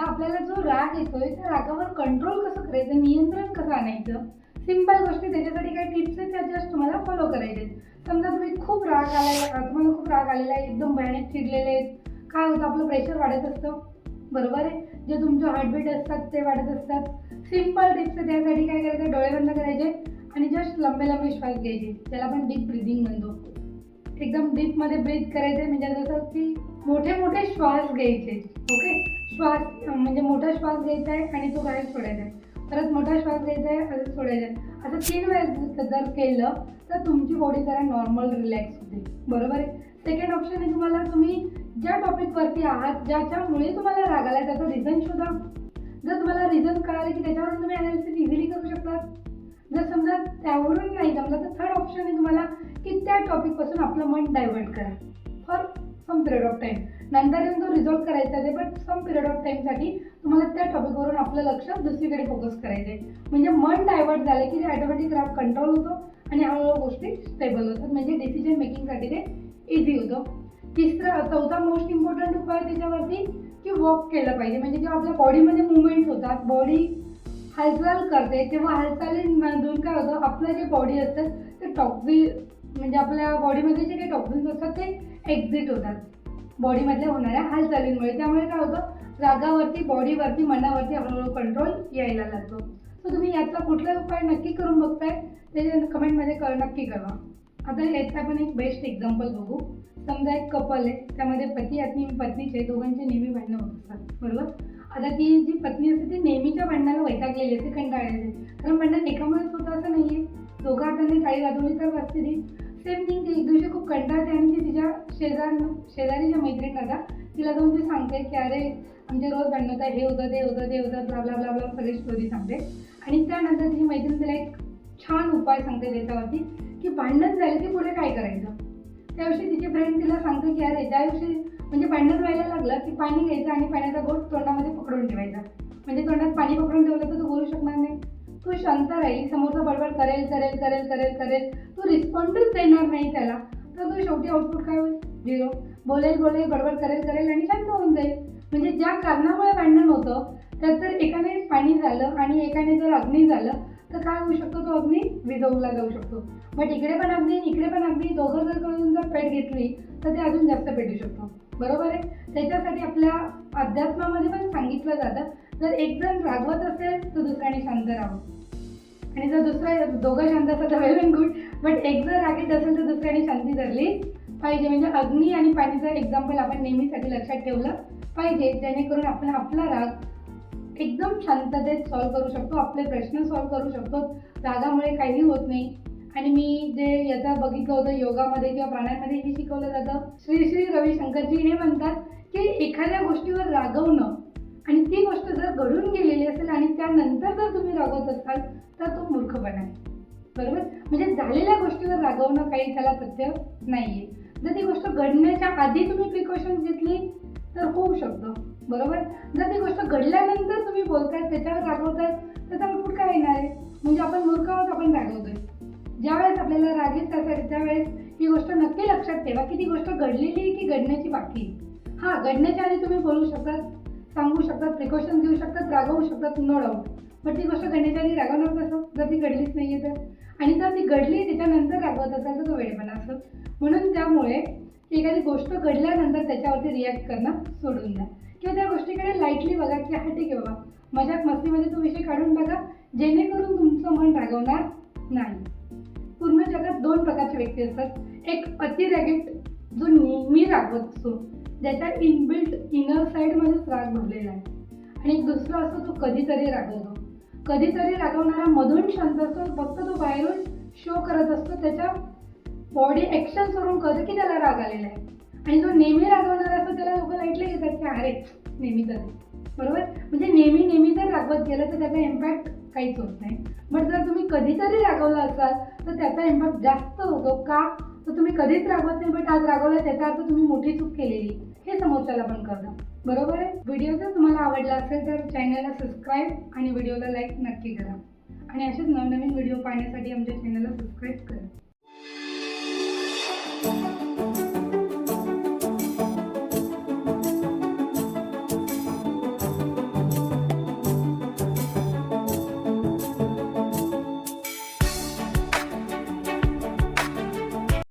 आता आपल्याला जो राग येतोय त्या रागावर कंट्रोल कसं करायचं? नियंत्रण कसं आणायचं? सिंपल गोष्टी त्याच्यासाठी काही टिप्स आहेत त्या जस्ट तुम्हाला फॉलो करायचे समजा तुम्ही खूप राग आलेला तुम्हाला खूप राग आलेला आहे एकदम भयानक चिडलेले आहेत. काय होतं? आपलं प्रेशर वाढत असतं. बरोबर आहे? जे तुमचे हार्टबीट असतात ते वाढत असतात. सिंपल टिप्स आहे त्यासाठी काय करायचं? डोळे बंद करायचे आणि जस्ट लंबे लंबे श्वास घ्यायचे. त्याला आपण डीप ब्रिदिंग म्हणतो. एकदम डीपमध्ये ब्रीथ करायचे म्हणजे जसं की मोठे मोठे श्वास घ्यायचे ओके श्वास म्हणजे मोठा श्वास घ्यायचा आहे आणि तो बाहेर सोडायचा आहे. परत मोठा श्वास घ्यायचा आहे असं सोडायचा आहे. असं तीन वेळेस जर केलं तर तुमची बॉडी जरा नॉर्मल रिलॅक्स होते. बरोबर आहे? सेकंड ऑप्शन आहे तुम्हाला तुम्ही ज्या टॉपिकवरती आहात ज्याच्यामुळे तुम्हाला राग आला त्याचं रिझन शोधा. जर तुम्हाला रिझन कळाले की त्याच्यावरून तुम्ही अनालिसिस इझिली करू शकता. जर समजा त्यावरून नाही जमलं तर थर्ड ऑप्शन त्या टॉपिकपासून आपलं मन डायव्हर्ट करा. For some period of time नंतर येऊन तो रिझॉल्व करायचा आहे बट सम पिरियड ऑफ टाईमसाठी तुम्हाला त्या टॉपिकवरून आपलं लक्ष दुसरीकडे फोकस करायचं आहे म्हणजे मन डायव्हर्ट झालं की ते ऑटोमॅटिक राग कंट्रोल होतो आणि हळूहळू गोष्टी स्टेबल होतात. म्हणजे डिसिजन मेकिंगसाठी ते इझी होतं. तिसरा चौथा मोस्ट इम्पॉर्टंट उपाय त्याच्यावरती की वॉक केलं पाहिजे. म्हणजे जेव्हा आपल्या बॉडीमध्ये मुवमेंट होतात बॉडी हालचाल करते तेव्हा हालचालीमधून काय होतं आपलं जे बॉडी असतं ते टॉक्झि म्हणजे आपल्या बॉडीमध्ये जे काही टॉक्झिन्स असतात ते एक्झिट होतात. बॉडीमधल्या होणाऱ्या हालचालींमुळे. त्यामुळे काय होतं? रागावरती बॉडीवरती मनावरती हळूहळू कंट्रोल यायला लागतो. सो तुम्ही याचा कुठला उपाय नक्की करून बघताय ते कमेंटमध्ये क नक्की कळवा. आता याचं आपण एक बेस्ट एक्झाम्पल बघू. समजा एक कपल आहे. त्यामध्ये पती आणि पत्नीचे दोघांचे नेहमी भांडणं होत असतात. बरोबर? आता ती जी पत्नी असते ती नेहमीच्या भांडणाला वैतागलेली असते कंटाळलेली कारण भांडण एकामुळेच होतं असं नाही आहे दोघं हातांनी काही वाजवली तर वाजते ती सेम थिंग ती एक दिवशी खूप कंटाळते आणि ती तिच्या शेजार शेजारी ज्या मैत्रीण राजा तिला जाऊन ती सांगते की अरे आमचे रोज भांडण होतं हे होतं ते होतं ते होतं ब्ला ब्ला ब्ला ब्ला सगळी स्टोरी सांगते. आणि त्यानंतर तिची मैत्रीण तिला एक छान उपाय सांगते त्याच्यावरती की भांडण झालं की पुढे काय करायचं? त्याविषयी तिची फ्रेंड तिला सांगते की अरे त्या म्हणजे भांडण व्हायला लागलं की पाणी घ्यायचं आणि पाण्याचा गोट तोंडामध्ये पकडून ठेवायचा. म्हणजे तोंडात पाणी पकडून ठेवलं तर तू बोलू शकणार नाही. तू शांत राहील समोरचा बडबड करेल करेल करेल करेल करेल. तू रिस्पॉन्सच देणार नाही त्याला. तर तू शेवटी आउटपुट काय होईल? झिरो बोलेल बोलेल बडबड करेल करेल आणि शांत होऊन जाईल. म्हणजे ज्या कारणामुळे भांडण होतं त्यात जर एकाने पाणी झालं आणि एकाने जर अग्नी झालं तर काय होऊ शकतो तो अग्नी? विझवला जाऊ शकतो. बट इकडे पण अग्नी इकडे पण अग्नी दोघं जर करून जर पेट घेतली तर ते अजून जास्त पेटू शकतो. बरोबर आहे? त्याच्यासाठी आपल्या अध्यात्मामध्ये पण सांगितलं जातं जर एक जण रागवत असेल तर दुसऱ्याने शांत राहावं आणि जर दुसरा दोघं शांत असतात तर वेल अँड गुड बट एक जर रागीत असेल तर दुसऱ्याने शांती धरली पाहिजे. म्हणजे अग्नी आणि पाणीचं एक्झाम्पल आपण नेहमीसाठी लक्षात ठेवलं पाहिजे जेणेकरून आपण आपला राग एकदम शांततेत सॉल्व्ह करू शकतो आपले प्रश्न सॉल्व्ह करू शकतो. रागामुळे काही होत नाही. आणि मी जे याचा बघितलं होतं योगामध्ये किंवा प्राण्यामध्ये हे शिकवलं जातं. श्री श्री रविशंकरजी हे म्हणतात की एखाद्या गोष्टीवर रागवणं आणि ती गोष्ट जर घडून गेलेली असेल आणि त्यानंतर जर तुम्ही रागवत असाल तर तो मूर्खपणा आहे. बरोबर? म्हणजे झालेल्या गोष्टीवर रागवणं काही त्याला तथ्य नाहीये. जर ती गोष्ट घडण्याच्या आधी तुम्ही प्रिकॉशन्स घेतली तर होऊ शकतं. बरोबर? जर ती गोष्ट घडल्यानंतर तुम्ही बोलताय त्याच्यावर रागवताय त्याचा आउटपुट काय येणार आहे? म्हणजे आपण मूर्ख आहोत आपण रागवतोय. ज्यावेळेस आपल्याला राग येत असेल त्यावेळेस ही गोष्ट नक्की लक्षात ठेवा की ती गोष्ट घडलेली आहे की घडण्याची बाकी हां हा घडण्याच्या आधी तुम्ही बोलू शकतात सांगू शकतात प्रिकॉशन देऊ शकतात रागवू शकतात नो डाऊट पण ती गोष्ट घडण्याच्या आधी रागवणार कसं? जर ती घडलीच नाही आहे तर. आणि जर ती घडली त्याच्यानंतर रागवत असेल तर तो वेळेपणा असतो. म्हणून त्यामुळे एखादी गोष्ट घडल्यानंतर त्याच्यावरती रिॲक्ट करणं सोडून द्या. किंवा त्या गोष्टीकडे लाईटली बघा की हा ठीक आहे बाबा. मजाक मस्तीमध्ये तो विषय काढून बघा जेणेकरून तुमचं मन रागवणार नाही. पूर्ण जगात दोन प्रकारचे व्यक्ती असतात. एक अतिरॅगेट जो नेहमी रागवत असतो. ज्याच्या इनबिल्ट इनर साईडमध्येच राग भरलेला आहे. आणि एक दुसरा असतो तो कधीतरी रागवतो. कधीतरी रागवणारा मधून शांत असतो फक्त तो बाहेरून शो करत असतो त्याच्या बॉडी ॲक्शन्सवरून कळतं की त्याला राग आलेला आहे. आणि जो नेहमी रागवणारा असतो त्याला लोक लाईटले घेतात की अरे नेहमी तर बरोबर? म्हणजे नेहमी नेहमी जर रागवत गेलं तर त्याचा इम्पॅक्ट काहीच होत नाही. बट जर तुम्ही कधीतरी रागवला असाल तर त्याचा इम्पॅक्ट जास्त होतो. का? तो तुम्ही कधीच रागवत नाही बट आज रागवला त्याचा अर्थ तुम्ही मोठी चूक केलेली. हे समोरच्याला पण करणं बरोबर आहे? व्हिडिओ जर तुम्हाला आवडला असेल तर चॅनलला सबस्क्राईब आणि व्हिडिओला लाईक नक्की करा. आणि असेच नवनवीन व्हिडिओ पाहण्यासाठी आमच्या चॅनलला सबस्क्राईब करा.